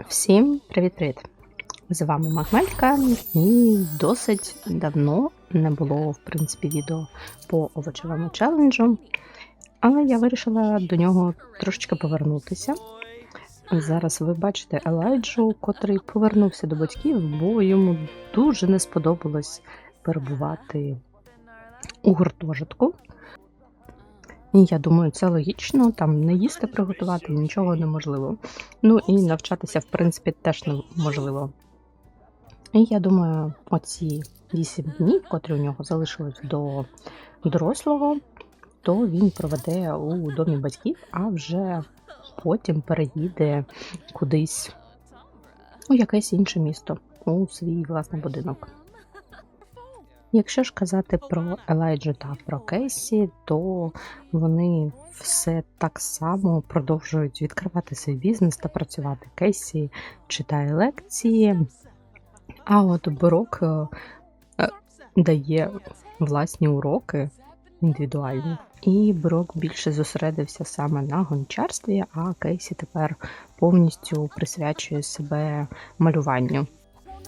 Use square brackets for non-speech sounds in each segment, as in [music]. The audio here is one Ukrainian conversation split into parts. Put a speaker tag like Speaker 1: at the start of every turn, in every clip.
Speaker 1: Всім привіт-привіт! З вами Магмелька, і досить давно не було, в принципі, відео по овочевому челенджу, але я вирішила до нього трошечки повернутися. Зараз ви бачите Елайджу, котрий повернувся до батьків, бо йому дуже не сподобалось перебувати у гуртожитку. Я думаю, це логічно, там не їсти приготувати, нічого неможливо. Ну і навчатися, в принципі, теж неможливо. І я думаю, оці 8 днів, котрі у нього залишились до дорослого, то він проведе у домі батьків, а вже потім переїде кудись у якесь інше місто, у свій власний будинок. Якщо ж казати про Елайджу та про Кейсі, то вони все так само продовжують відкривати свій бізнес та працювати. Кейсі читає лекції, а от Брок е, е, дає власні уроки індивідуальні. І Брок більше зосередився саме на гончарстві, а Кейсі тепер повністю присвячує себе малюванню.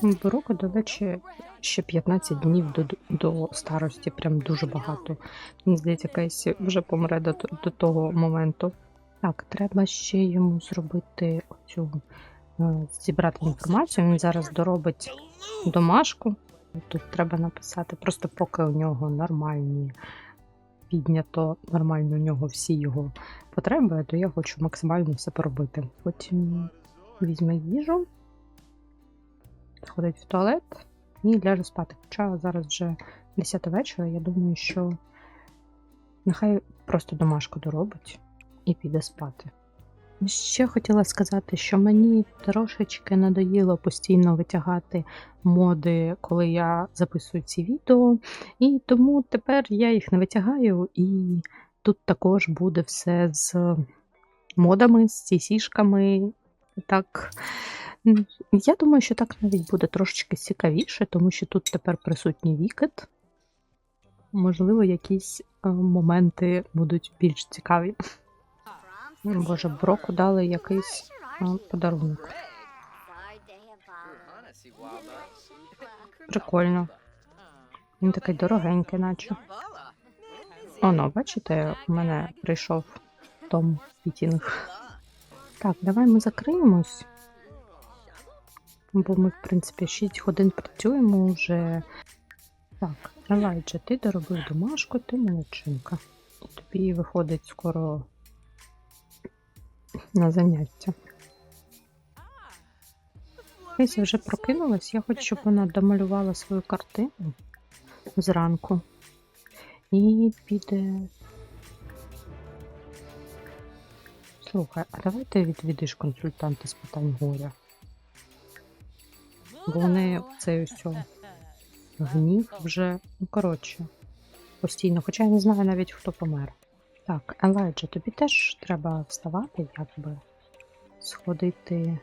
Speaker 1: Броку, до речі, ще 15 днів до, до старості, прям дуже багато. Мені здається, Кейсі вже помре до, до того моменту. Так, треба ще йому зробити оцю е, зібрати інформацію. Він зараз доробить домашку. Тут треба написати, просто поки у нього нормальні піднято, нормально у нього всі його потреби, то я хочу максимально все поробити. Потім візьме їжу, сходить в туалет і ляже спати. Хоча зараз вже 10 вечора, я думаю, що нехай просто домашку доробить і піде спати. Ще хотіла сказати, що мені трошечки надоїло постійно витягати моди, коли я записую ці відео, і тому тепер я їх не витягаю, і тут також буде все з модами, з сісішками. Так, я думаю, що так навіть буде трошечки цікавіше, тому що тут тепер присутній вікет. Можливо, якісь е, моменти будуть більш цікаві. Боже, броку дали якийсь а, подарунок. Прикольно. Він такий дорогенький, наче. Оно, бачите, у мене прийшов Том Пітінг. Так, давай ми закриємось. Бо ми, в принципі, 6 годин працюємо вже. Так, Елайджа, ти доробив домашку, ти молодчинка. Тобі виходить скоро на заняття. Кейсі вже прокинулась, я хочу, щоб вона домалювала свою картину зранку і піде. Слухай, а давай ти відвідиш консультанта з питань горя. Вони цей ось гнів вже, ну коротше, постійно. Хоча я не знаю навіть хто помер. Так, Елайджа, тобі теж треба вставати, якби сходити,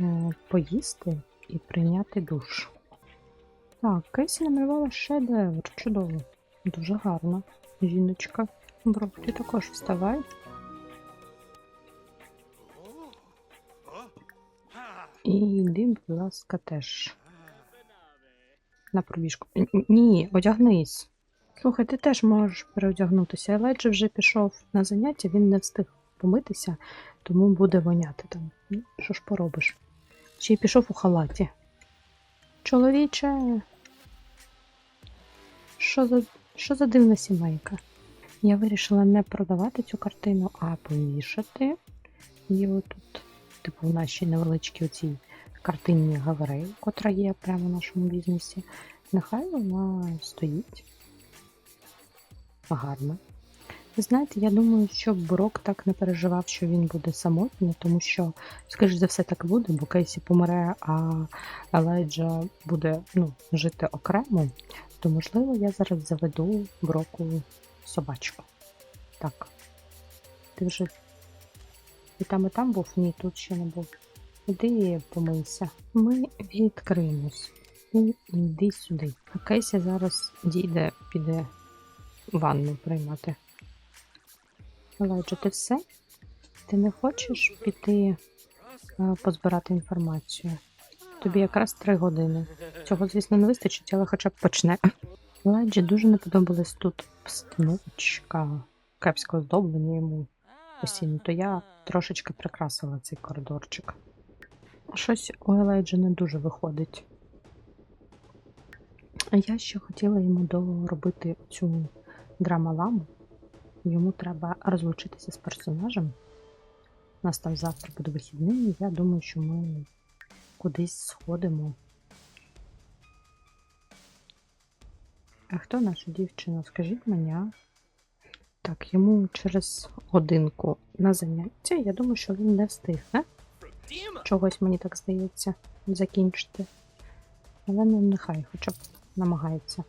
Speaker 1: е, поїсти і прийняти душ. Так, Кейсі намалювала шедевр, чудово, дуже гарно. Жіночка. Брок, ти також вставай. І йди, будь ласка, теж. На пробіжку. Ні, одягнись. Слухай, ти теж можеш переодягнутися. Елайджа вже пішов на заняття, він не встиг помитися, тому буде воняти там. Ну, Що ж поробиш? Ще й пішов у халаті. Чоловіче. Що за що за дивна сімейка? Я вирішила не продавати цю картину, а повішати. І отут, типу, в нашій невеличкій оцій картинній галереї, котра є прямо в нашому бізнесі. Нехай вона стоїть гарно. Знаєте, я думаю, що Брок так не переживав, що він буде самотній, тому що, скоріш за все, так буде, бо Кейсі помре, а Елайджа буде ну, жити окремо, то, можливо, я зараз заведу Броку собачку. Так. Ти вже і там, і там був? Ні, тут ще не був. Іди помийся. Ми відкриємось. І йди сюди. А Кейсі зараз дійде, піде ванну приймати. Елайджа, ти все? Ти не хочеш піти е, позбирати інформацію. Тобі якраз три години. Цього, звісно, не вистачить, але хоча б почне. Леджі дуже не подобалась тут обстановочка, кепське оздоблення йому постійно, то я трошечки прикрасила цей коридорчик. Щось у Елейджа не дуже виходить. Я ще хотіла йому доробити цю драмаламу. Йому треба розлучитися з персонажем. У нас там завтра буде вихідний, і я думаю, що ми кудись сходимо. А хто наша дівчина? Скажіть мені. Так, йому через годинку на заняття. Я думаю, що він не встигне. Чогось мені так здається закінчити. Але ну нехай хоча б намагається.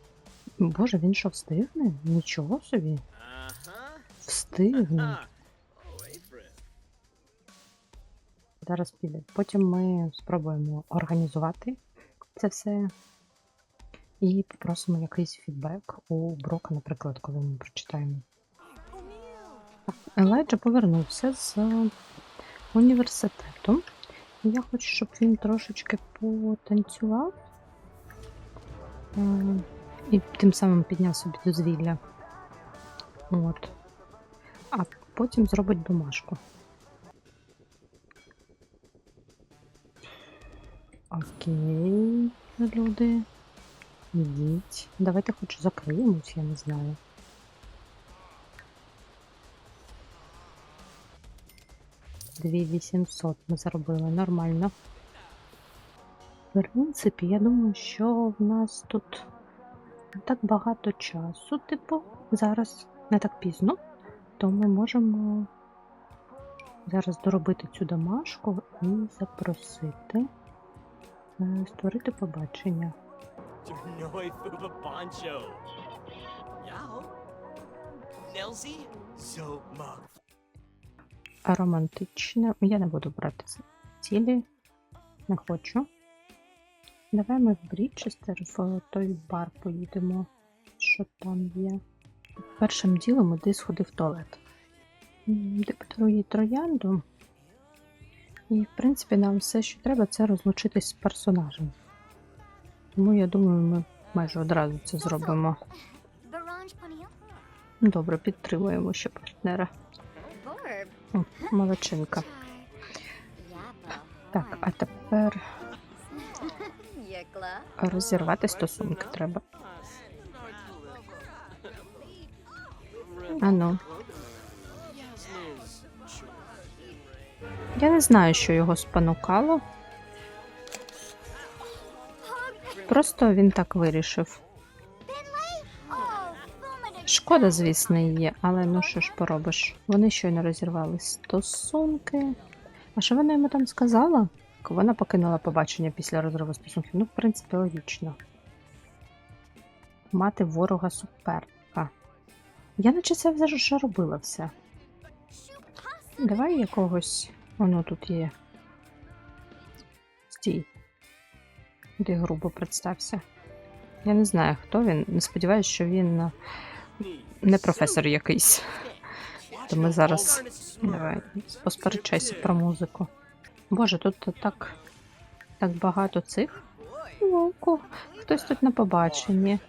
Speaker 1: Боже, він що встигне? Нічого собі. Встигне. Зараз піде. Потім ми спробуємо організувати це все і попросимо якийсь фідбек у Брока, наприклад, коли ми прочитаємо. Елайджа повернувся з університету. Я хочу, щоб він трошечки потанцював е, і тим самим підняв собі дозвілля. От. А потім зробить домашку. Окей, люди. Йдіть. Давайте хоч закриємось, я не знаю. Дві 800 ми заробили нормально. В принципі, я думаю, що в нас тут не так багато часу, типу, зараз не так пізно, то ми можемо зараз доробити цю домашку і запросити е, створити побачення.
Speaker 2: Nelsie. So Mug.
Speaker 1: Романтичне. Я не буду брати ці цілі. Не хочу. Давай ми в Брідчестер, в той бар поїдемо. Що там є? Першим ділом іди сходи в туалет. Диктую троянду. І, в принципі, нам все, що треба, це розлучитись з персонажем. Тому я думаю, ми майже одразу це зробимо. Добре, підтримуємо ще партнера. О, молодчинка. Так, а тепер розірвати стосунки треба. Ану. Я не знаю, що його спонукало. Просто він так вирішив. Шкода, звісно, її, але ну що ж поробиш? Вони щойно розірвали стосунки. А що вона йому там сказала? Вона покинула побачення після розриву стосунків. Ну, в принципі, логічно. Мати ворога суперника. Я наче це вже робила все. Давай якогось. Воно тут є. Стій. Ти грубо представся. Я не знаю, хто він. Не сподіваюся, що він не професор якийсь. То ми зараз. Давай, посперечайся про музику. Боже, тут так, так багато цих. Ну, хтось тут на побаченні.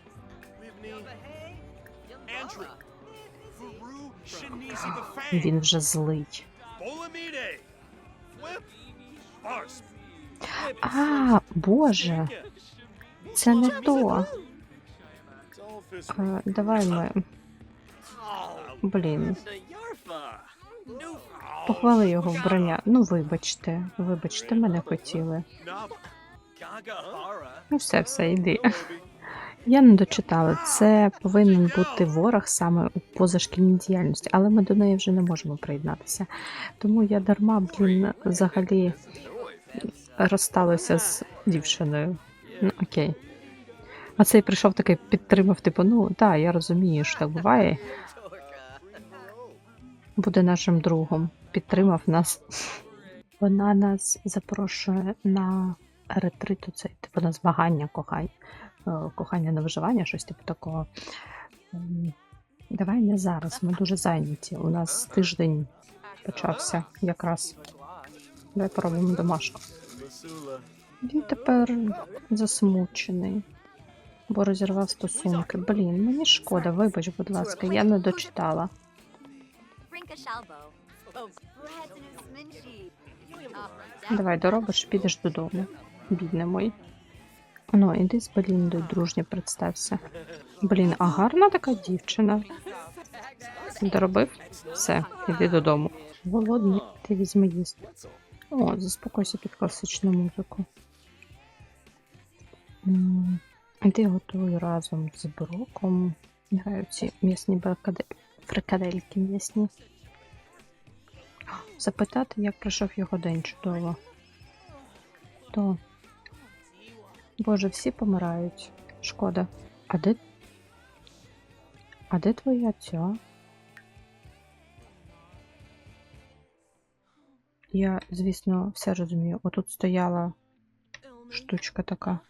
Speaker 1: Він вже злий. А, Боже, це не то. Е, давай ми. Блін, похвали його вбрання. Ну, вибачте, вибачте, мене хотіли. Ну, все, все, йди. Я не дочитала. Це повинен бути ворог саме у позашкільній діяльності, але ми до неї вже не можемо приєднатися. Тому я дарма, блін, взагалі розсталася з дівчиною. Ну, окей. А цей прийшов такий підтримав, типу, ну так, я розумію, що так буває. Буде нашим другом. Підтримав нас. Вона нас запрошує на ретрит, цей, типу, на змагання кохань. Е, Кохання на виживання, щось типу такого. Давай не зараз, ми дуже зайняті. У нас тиждень почався якраз. Давай поробимо домашку. Він тепер засмучений, бо розірвав стосунки. Блін, мені шкода, вибач, будь ласка, я не дочитала. Давай доробиш, підеш додому. Бідний мой. Ну, іди з Беліндою дружньо представся. Блін, а гарна така дівчина. Доробив? Все, іди додому. Голодний, ти візьми їсти. О, заспокойся під класичну музику. Іди готуй разом з броком. Нехай ці м'ясні фрикадельки м'ясні. Запитати, як пройшов його день чудово. То. Боже, всі помирають. Шкода. А де. А де твоя ця? Я, звісно, все розумію. Отут стояла штучка така.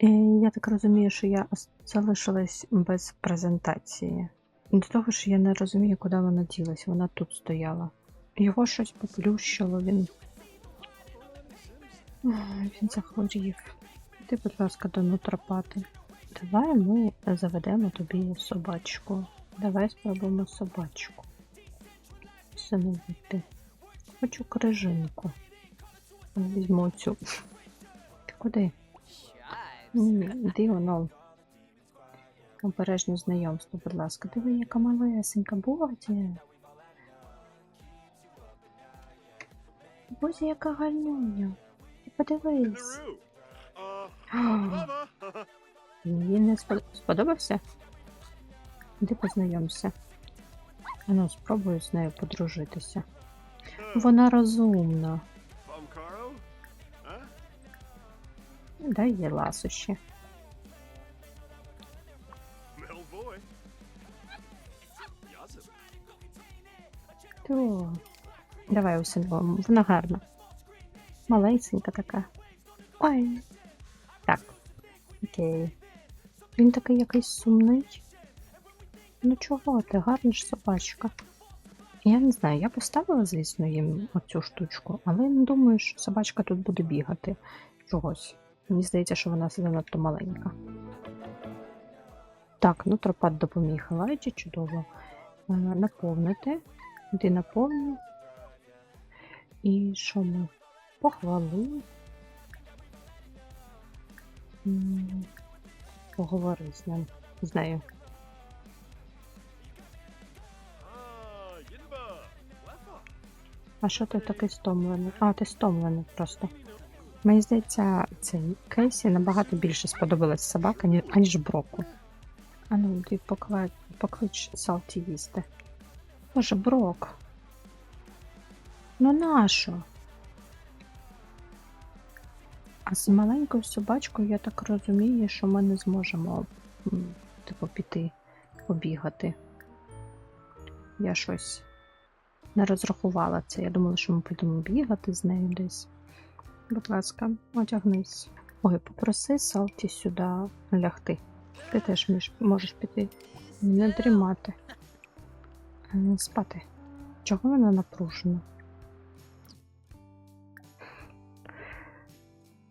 Speaker 1: Я так розумію, що я залишилась без презентації. До того ж, я не розумію, куди вона ділась. Вона тут стояла. Його щось поплющило, він. [sighs] Він захворів. Ти, будь ласка, до нутропати. Давай ми заведемо тобі собачку. Давай спробуємо собачку. Всиновити. Хочу крижинку. Візьму цю. Ти куди? Іди воно. Обережне знайомство, будь ласка. Диви, яка малесенька Боді. Боже, яка гарнюня. Ти подивись. Їй не сподобався? Іди познайомся. Ну, спробую з нею подружитися. Вона розумна. Їй ласощі. То. Давай усиновимо. Вона гарна. Малесенька така. Ой. Так. Окей. Він такий якийсь сумний. Ну чого ти, гарна ж собачка. Я не знаю, я поставила, звісно, їм оцю штучку, але не думаю, що собачка тут буде бігати чогось. Мені здається, що вона занадто маленька. Так, ну тропат допоміг Лайджі, чудово. Е, Наповнити. Ти наповнив. І що ми? Похвали. Поговори з ним. З нею. А що ти такий стомлений? А, ти стомлений просто. Мені здається, цей Кейсі набагато більше сподобалась собака, аніж Броку. А ну, ти поклич Салті їсти. Боже, Брок. Ну нащо? А з маленькою собачкою я так розумію, що ми не зможемо типу, піти побігати. Я щось не розрахувала це. Я думала, що ми підемо бігати з нею десь. Будь ласка, одягнись. Ой, попроси Салті сюди лягти. Ти теж можеш піти. Не дрімати. Е, Спати. Чого вона напружена?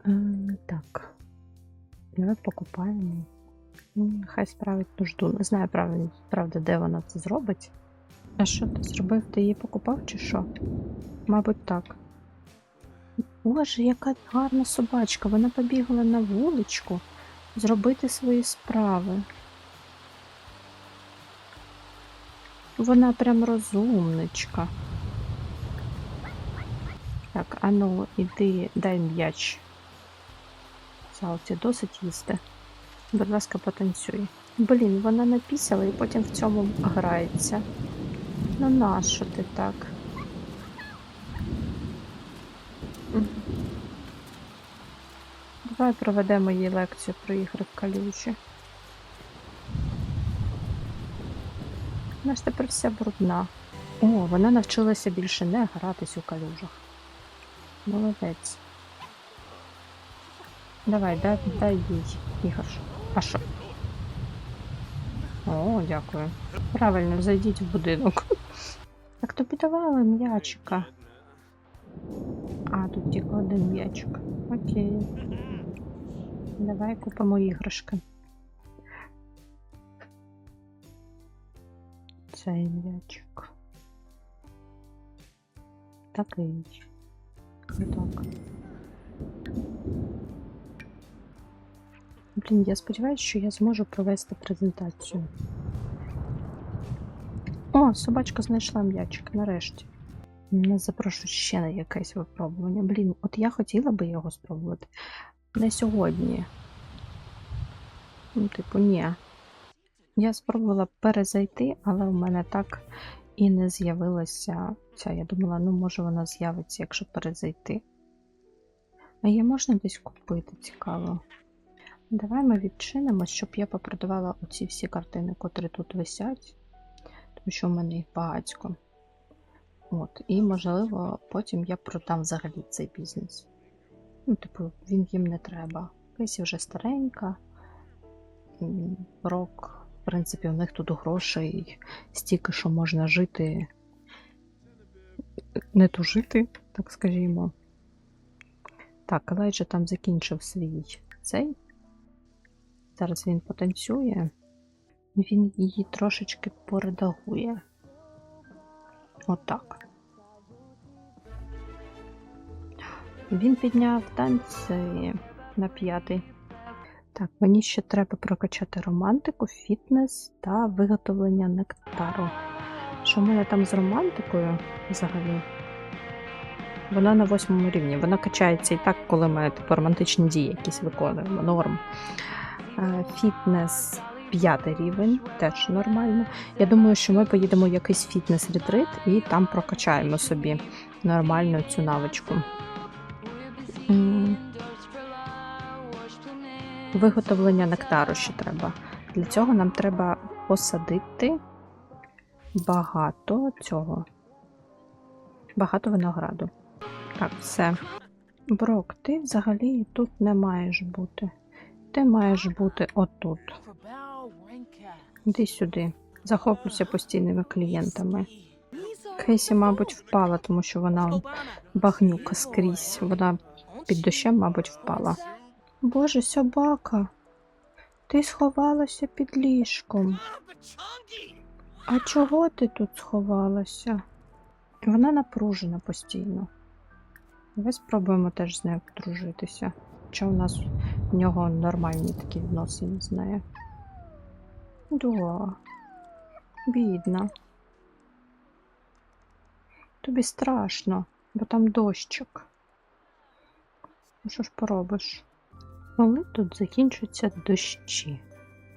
Speaker 1: Е, Так. Давай покупаємо. Ну, Нехай справить нужду. Не знаю, правда, де вона це зробить. А що ти зробив? Ти її покупав чи що? Мабуть, так. Боже, яка гарна собачка. Вона побігла на вуличку зробити свої справи. Вона прям розумничка. Так, ану, іди, дай м'яч. Салті, досить їсти. Будь ласка, потанцюй. Блін, вона напісяла і потім в цьому грається. Ну нащо ти так? Давай проведемо їй лекцію про ігри в калюжі. Вона ж тепер вся брудна. О, вона навчилася більше не гратись у калюжах. Молодець. Давай, дай, дай їй іграшку. А що? О, дякую. Правильно, зайдіть в будинок. Так тобі давали м'ячика. А, тут тільки один м'ячик. Окей. Давай купимо іграшки. Цей м'ячик. Такий. Отак. Блін, я сподіваюся, що я зможу провести презентацію. О, собачка знайшла м'ячик нарешті. Мене запрошують ще на якесь випробування. Блін, от я хотіла би його спробувати. Не сьогодні. Ну, типу, ні. Я спробувала перезайти, але в мене так і не з'явилася ця. Я думала, ну може вона з'явиться, якщо перезайти. А її можна десь купити, цікаво. Давай ми відчинимо, щоб я попродавала оці всі картини, котрі тут висять, тому що в мене їх багатько. От, і можливо, потім я продам взагалі цей бізнес. Ну, типу, він їм не треба. Кейсі вже старенька. Рок, в принципі, у них тут грошей стільки, що можна жити, не тужити, так скажімо. Так, Елайджа там закінчив свій цей. Зараз він потанцює. Він її трошечки поредагує. Отак. Він підняв танці на п'ятий. Так, мені ще треба прокачати романтику, фітнес та виготовлення нектару. Що мене там з романтикою взагалі? Вона на восьмому рівні. Вона качається і так, коли ми типу, романтичні дії якісь виконуємо. Норм. Е, Фітнес п'ятий рівень, теж нормально. Я думаю, що ми поїдемо в якийсь фітнес-ретрит і там прокачаємо собі нормально цю навичку. Виготовлення нектару ще треба. Для цього нам треба посадити багато цього. Багато винограду. Так, все. Брок, ти взагалі тут не маєш бути. Ти маєш бути отут. Іди сюди. Захоплюйся постійними клієнтами. Кейсі, мабуть, впала, тому що вона багнюка скрізь. Вона під дощем, мабуть, впала. Боже, собака. Ти сховалася під ліжком. А чого ти тут сховалася? Вона напружена постійно. Давай спробуємо теж з нею подружитися. Чи у нас в нього нормальні такі відносини з нею? Да. Бідна. Тобі страшно, бо там дощик. Що ж поробиш? Коли тут закінчуються дощі?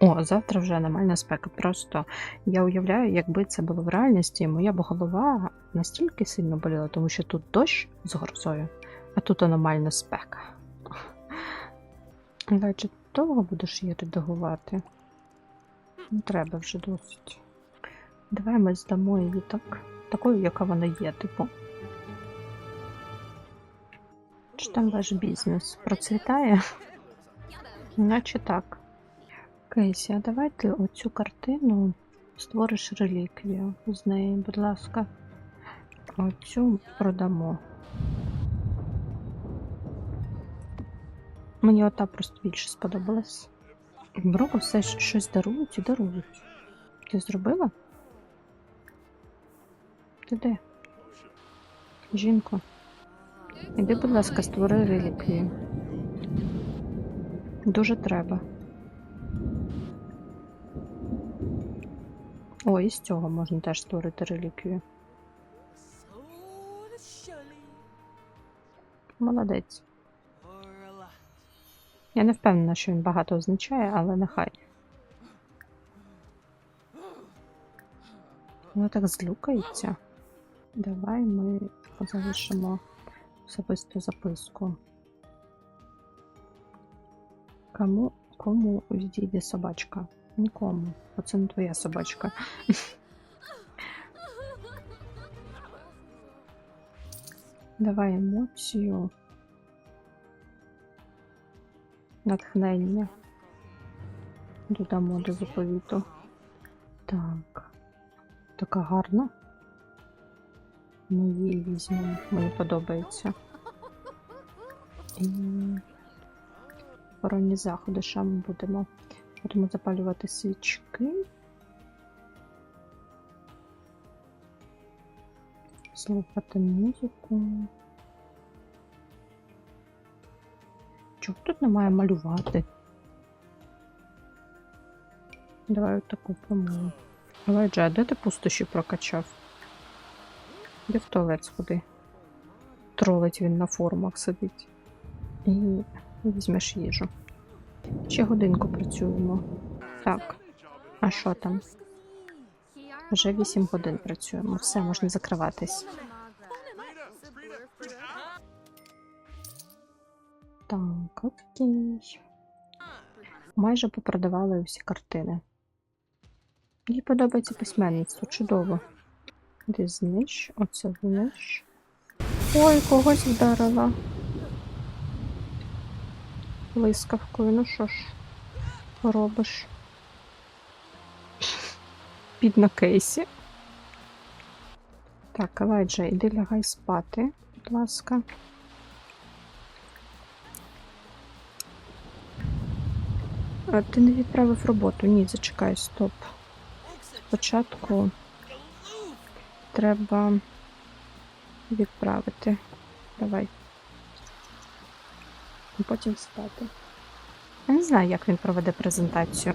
Speaker 1: О, завтра вже аномальна спека. Просто я уявляю, якби це було в реальності, моя б голова настільки сильно боліла, тому що тут дощ з грозою, а тут аномальна спека. Але чи довго будеш її редагувати? Не треба вже досить. Давай ми здамо її так, такою, яка вона є, типу. Чи там ваш бізнес процвітає? Наче так. Кейсі, а давай ти оцю картину створиш реліквію з неї, будь ласка. Оцю продамо. Мені ота просто більше сподобалась. Броко все щось дарують і дарують. Ти зробила? Ти де? Жінко. Іди, будь ласка, створи реліквію. Дуже треба. О, і з цього можна теж створити реліквію. Молодець. Я не впевнена, що він багато означає, але нехай. Воно так злюкається. Давай ми залишимо особисту записку. Кому кому відійде собачка? Нікому. Бо це не твоя собачка. Давай емоцію. Натхнення. Додамо до заповіту. Так. Така гарна. Ми її візьмемо. Мені подобається. І охоронні заходи, що ми будемо? Будемо запалювати свічки. Слухати музику. Чого тут немає малювати? Давай таку помилу. Елайджа, а де ти пустощі прокачав? Де сходи? Тролить він на формах сидить. І візьмеш їжу. Ще годинку працюємо. Так, а що там? Вже 8 годин працюємо. Все, можна закриватись. Так, окей. Майже попродавали усі картини. Їй подобається письменництво, чудово. Де знищ, оце знищ. Ой, когось вдарила. Блискавкою, ну що ж, поробиш. Бідна Кейсі. Так, Елайджа, іди лягай спати, будь ласка. А, ти не відправив роботу. Ні, зачекай, стоп. Спочатку треба відправити. Давай. А потім спати. Я не знаю, як він проведе презентацію.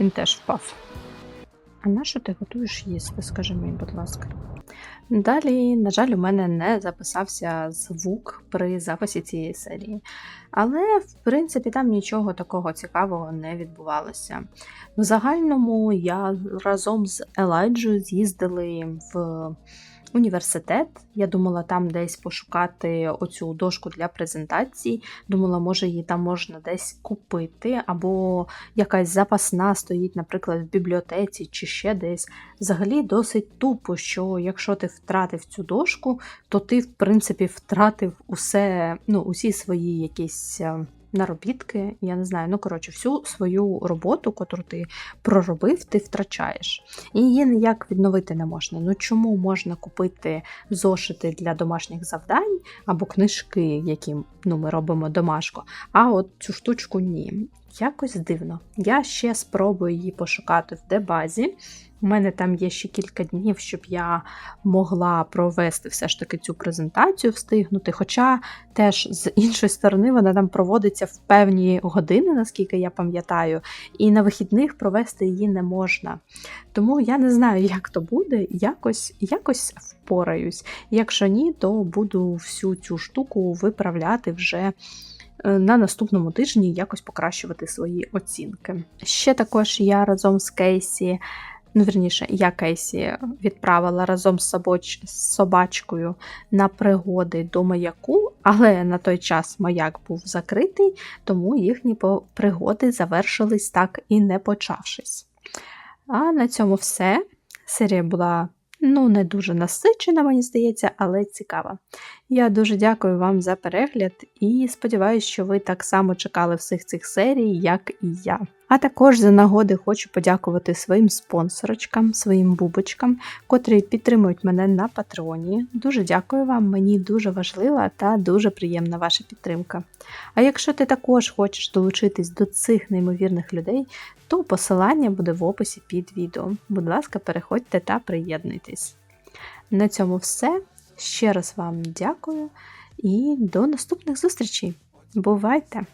Speaker 1: Він теж впав. А на що ти готуєш їсти? Скажи мені, будь ласка. Далі, на жаль, у мене не записався звук при записі цієї серії. Але, в принципі, там нічого такого цікавого не відбувалося. В загальному я разом з Елайджою з'їздили в університет. Я думала там десь пошукати оцю дошку для презентації. Думала, може її там можна десь купити, або якась запасна стоїть, наприклад, в бібліотеці чи ще десь. Взагалі досить тупо, що якщо ти втратив цю дошку, то ти, в принципі, втратив усе, ну, усі свої якісь. Наробітки, я не знаю, ну коротше, всю свою роботу, яку ти проробив, ти втрачаєш. І її ніяк відновити не можна. Ну чому можна купити зошити для домашніх завдань або книжки, які ну, ми робимо домашко, а от цю штучку ні. Якось дивно. Я ще спробую її пошукати в дебазі. У мене там є ще кілька днів, щоб я могла провести все ж таки цю презентацію, встигнути. Хоча теж з іншої сторони вона там проводиться в певні години, наскільки я пам'ятаю, і на вихідних провести її не можна. Тому я не знаю, як то буде, якось, якось впораюсь. Якщо ні, то буду всю цю штуку виправляти вже. Е, На наступному тижні якось покращувати свої оцінки. Ще також я разом з Кейсі, ну вірніше, я Кейсі відправила разом з, собоч, з собачкою на пригоди до маяку, але на той час маяк був закритий, тому їхні пригоди завершились так і не почавшись. А на цьому все. Серія була ну, не дуже насичена, мені здається, але цікава. Я дуже дякую вам за перегляд і сподіваюся, що ви так само чекали всіх цих серій, як і я. А також за нагоди хочу подякувати своїм спонсорочкам, своїм бубочкам, котрі підтримують мене на Патреоні. Дуже дякую вам, мені дуже важлива та дуже приємна ваша підтримка. А якщо ти також хочеш долучитись до цих неймовірних людей, то посилання буде в описі під відео. Будь ласка, переходьте та приєднуйтесь. На цьому все. Ще раз вам дякую і до наступних зустрічей. Бувайте!